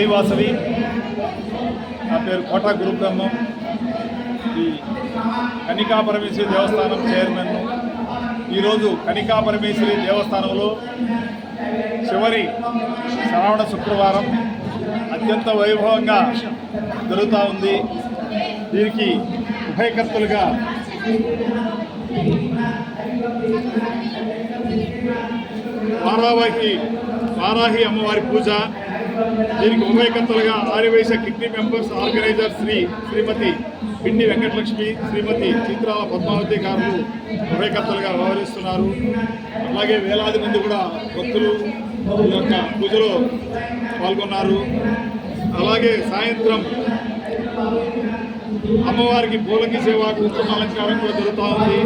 జై వాసవి నా పేరు కోట గురుబ్రహ్మం. ఈ కనికా పరమేశ్వరి దేవస్థానం చైర్మన్. ఈరోజు కనికా పరమేశ్వరి దేవస్థానంలో చివరి శ్రావణ శుక్రవారం అత్యంత వైభవంగా జరుగుతూ ఉంది. దీనికి ఉభయకర్తలుగా వారావాహి వారాహి అమ్మవారి పూజ దీనికి ఉభయకర్తలుగా Arya Vysya kidney members organiser Shri Shrimati Pindi Venkatalakshmi శ్రీమతి చిత్రాల పద్మావతి గారు ఉభయకర్తలుగా వ్యవహరిస్తున్నారు. అలాగే వేలాది మంది కూడా భక్తులు ఈ యొక్క పూజలో పాల్గొన్నారు. అలాగే సాయంత్రం అమ్మవారికి పూలకి సేవ కుంకుమ అలంకారం కూడా జరుగుతూ ఉంది.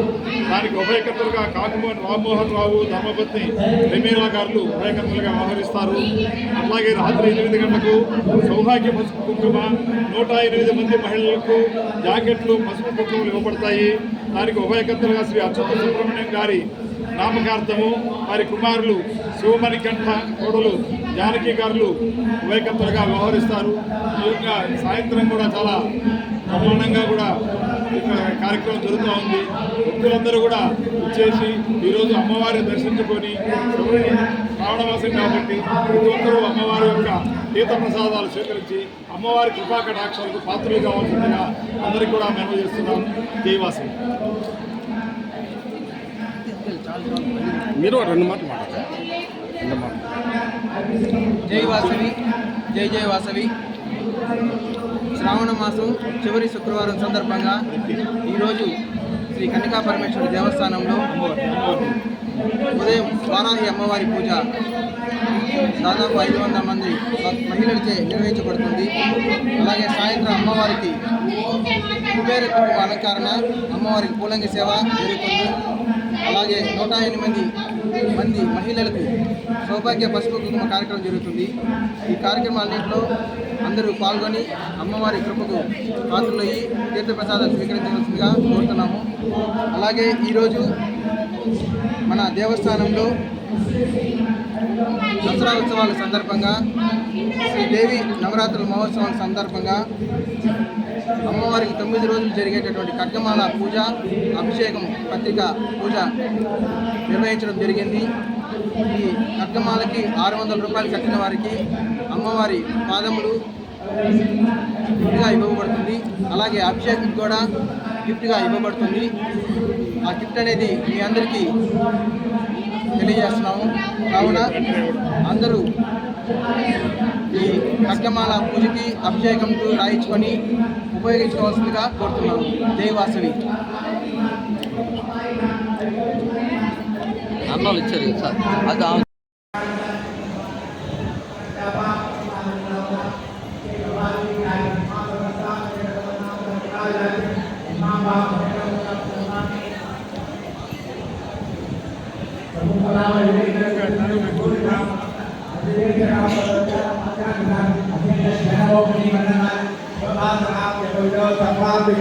దానికి ఉభయకర్తలుగా కాకుమోహన్ రామ్మోహన్ రావు ధర్మపత్ని రెమీలా గారు ఉభయకర్తలుగా వ్యవహరిస్తారు అలాగే రాత్రి ఎనిమిది గంటలకు సౌభాగ్య పసుపు కుంకుమ నూట ఎనిమిది మంది మహిళలకు జాకెట్లు పసుపు కుంకుమలు ఇవ్వబడతాయి. దానికి ఉభయకర్తలుగా శ్రీ అచ్యుత సుబ్రహ్మణ్యం గారి నామకార్థము వారి కుమారులు శివమణికంఠ కోడలు జానకి గారులు ఉభయకర్తలుగా వ్యవహరిస్తారు. ఈ యొక్క సాయంత్రం కూడా చాలా ప్రమాణంగా కూడా కార్యక్రమం జరుగుతూ ఉంది. భక్తులందరూ కూడా ఇచ్చేసి ఈరోజు అమ్మవారిని దర్శించుకొని శివుని శ్రావణమాసం కాబట్టి ప్రతి ఒక్కరూ అమ్మవారి యొక్క తీర్థ ప్రసాదాలు స్వీకరించి అమ్మవారి కృపాకటాక్షాలకు పాత్రలు కావాల్సిందిగా అందరికీ కూడా మేము చేస్తున్నాం దేవాసం మీరు రెండు మాటలు రెండు మాటలు. జై వాసవి జై జై వాసవి. శ్రావణ మాసం చివరి శుక్రవారం సందర్భంగా ఈరోజు శ్రీ కన్నికా పరమేశ్వరి దేవస్థానంలో ఉదయం వారాహి అమ్మవారి పూజ. దాదాపు ఐదు వందల మంది మహిళలచే నిర్వహించబడుతుంది. అలాగే సాయంత్రం అమ్మవారికి కుబేర కుటుంబ అలంకరణ అమ్మవారికి పూలంగి సేవ జరుగుతుంది. అలాగే నూట ఎనిమిది మంది మహిళలకు సౌభాగ్య పసుపు కుంకుమ కార్యక్రమం జరుగుతుంది. ఈ కార్యక్రమాలన్నింటిలో అందరూ పాల్గొని అమ్మవారి కృపకు పాత్రలయ్యి తీర్థప్రసాదాలు స్వీకరించవలసిందిగా కోరుతున్నాము. అలాగే ఈరోజు మన దేవస్థానంలో దసరా ఉత్సవాల సందర్భంగా శ్రీదేవి నవరాత్రుల మహోత్సవాల సందర్భంగా అమ్మవారికి తొమ్మిది రోజులు జరిగేటటువంటి ఖడ్గమాల పూజ అభిషేకం పత్రిక పూజ నిర్వహించడం జరిగింది. ఈ ఖడ్గమాలకి ఆరు వందల రూపాయలు కట్టిన వారికి అమ్మవారి పాదములు గిఫ్ట్గా ఇవ్వబడుతుంది. అలాగే అభిషేకం కూడా గిఫ్ట్గా ఇవ్వబడుతుంది. ఆ గిఫ్ట్ అనేది మీ అందరికీ తెలియజేస్తున్నాము. కావున అందరూ ఈ ఖడ్గమాల పూజకి అభిషేకంకు రాయించుకొని ఉపయోగించుకోవాల్సిందిగా కోరుతున్నాము దేవాసవి అన్నాలు ఇచ్చారు సార్. అది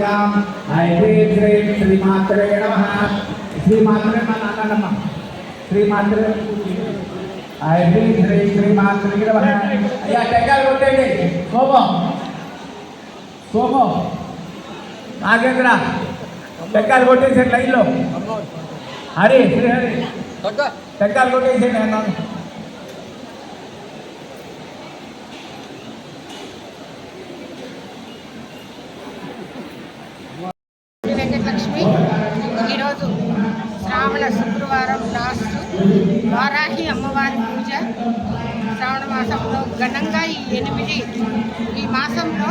ఆ- శ్రీమాత్రే నమ. శ్రీమాత్రే నమ శ్రీమాత్రే ఐ శ్రీ శ్రీమాత్రే నమ. అయ్యా టెక్కలు కొట్టండి సోమం. సోమం. నాగేంద్ర టెక్కలు కొట్టేసాడు లైన్లో. హరి. శ్రీ హరి టెక్కలు కొట్టేసాడు అన్నాను వెంకటలక్ష్మి ఈరోజు శ్రావణ శుక్రవారం లాస్ట్ వారాహి అమ్మవారి పూజ. శ్రావణ మాసంలో ఘనంగా ఈ ఎనిమిది ఈ మాసంలో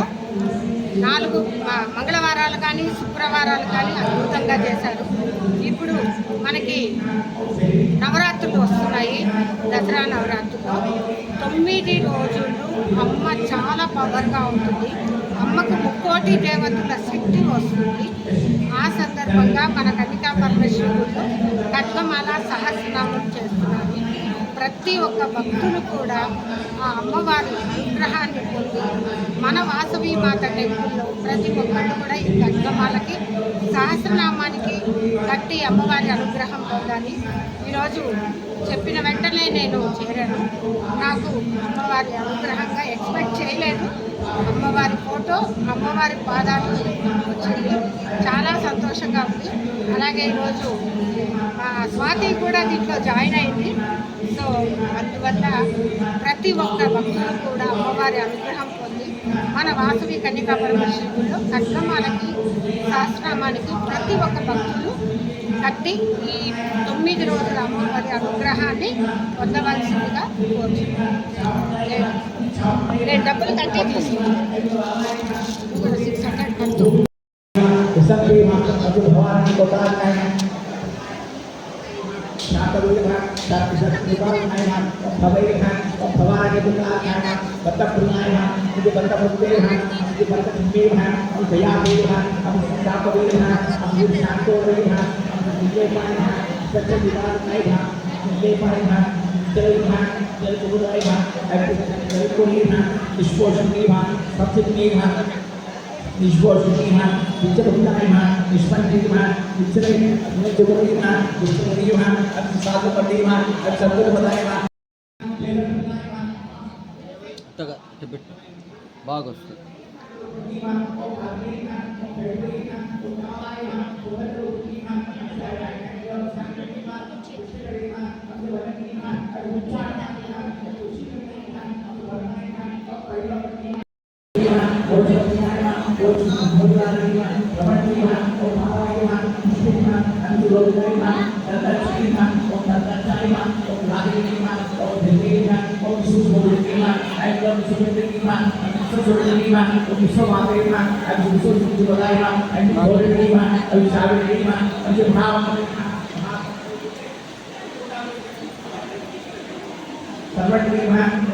నాలుగు మంగళవారాలు కానీ శుక్రవారాలు కానీ అద్భుతంగా చేశారు. ఇప్పుడు మనకి నవరాత్రులు వస్తున్నాయి దసరా నవరాత్రులు. తొమ్మిది రోజులు అమ్మ చాలా పవర్గా ఉంటుంది. అమ్మకు ముక్కోటి దేవతల శక్తి వస్తుంది. ఆ సందర్భంగా మనకు ఖడ్గమాల సహస్రనామం చేస్తున్నాను. ప్రతి ఒక్క భక్తులు కూడా ఆ అమ్మవారి అనుగ్రహాన్ని పొంది మన వాసవి మాత టెంపుల్లో ప్రతి ఒక్కళ్ళు కూడా ఈ గంగమాలకి సహస్రనామానికి కట్టి అమ్మవారి అనుగ్రహం పొందాలి. ఈరోజు చెప్పిన వెంటనే నేను చేరాను. నాకు అమ్మవారి అనుగ్రహంగా ఎక్స్పెక్ట్ చేయలేదు. అమ్మవారి ఫోటో అమ్మవారి పాదాలు వచ్చింది. చాలా సంతోషంగా ఉంది. అలాగే ఈరోజు మా స్వాతి కూడా దీంట్లో జాయిన్ అయింది. సో అందువల్ల ప్రతి ఒక్క భక్తులు కూడా అమ్మవారి అనుగ్రహం పొంది మన వాసవి కన్యకా పరమేశ్వరుల్లో కట్నమాలకి శాస్త్రామానికి ప్రతి ఒక్క భక్తులు కట్టి ఈ తొమ్మిది రోజుల అమ్మవారి అనుగ్రహాన్ని పొందవలసిందిగా కోరుచున్నాను. నేను- నేను డబ్బులు కట్టే తీసుకున్నాను. भवैः भवानिपुराः बत्तप्रियाः इति बत्तभक्तेः इति बत्तभक्तेः इति दयादेवः अपि शापदेवः अपि शान्तोदेवः अपि विजयपायः सत्यविवादनैः विजयपायः जयः जयगुरुदैव जयकुलीः निष्पोषणीः सत्यग्नीः निष्पोषणीः विचरुदायः निष्पन्नीः विचरे निजुगुरीः विष्णुरीः अति साधुपटीः अति सद्गुरुपदायः బిట్టు బాగా వస్తుంది Thank you. සුසුරුදීම විශ්වමාතේම අභිසුසුරුදීම අභිසුරුදීම අභිසාරදීම අභිභාව सर्वटीम